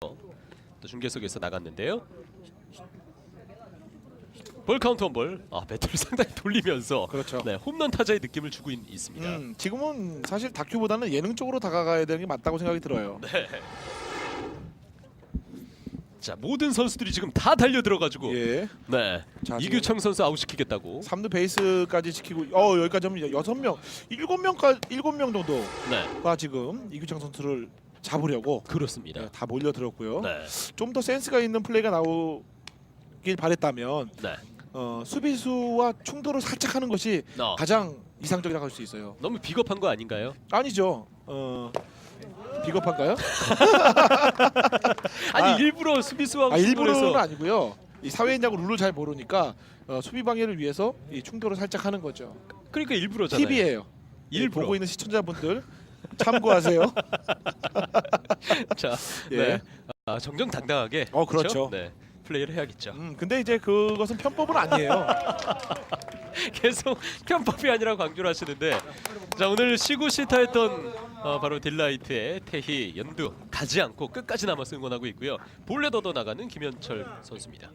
또 중계석에서 나갔는데요. 볼 카운트 원볼. 아 배트를 상당히 돌리면서 그렇죠. 네, 홈런 타자의 느낌을 주고 있, 있습니다. 음, 지금은 사실 다큐보다는 예능 쪽으로 다가가야 되는 게 맞다고 생각이 들어요. 네. 자 모든 선수들이 지금 다 달려 들어가지고 예. 네 자, 이규창 선수 아웃 시키겠다고 3루 베이스까지 지키고 어 여기까지 하면 여섯 명, 일곱 명까지 일곱 명 정도가 네 지금 이규창 선수를 잡으려고 그렇습니다. 네, 다 몰려들었고요. 네, 좀 더 센스가 있는 플레이가 나오길 바랬다면 네. 어, 수비수와 충돌을 살짝 하는 것이 어, 가장 이상적이라고 할 수 있어요. 너무 비겁한 거 아닌가요? 아니죠. 어, 비겁한가요? 아니 아, 일부러 수비수하고 아, 일부러는 충돌해서 아니고요. 이 사회인야구 룰을 잘 모르니까 어, 수비 방해를 위해서 이 충돌을 살짝 하는 거죠. 그러니까 일부러잖아요. 팁이에요. 일부러. 보고 있는 시청자분들 참고하세요. 자, 예. 네. 아, 정정당당하게 어, 그렇죠. 네. 플레이를 해야겠죠. 음, 근데 이제 그것은 편법은 아니에요. 계속 편법이 아니라 강조를 하시는데 자 오늘 시구 시타했던 어, 바로 딜라이트의 태희 연두 가지 않고 끝까지 남아서 응원하고 있고요 얻어 나가는 김현철 선수입니다.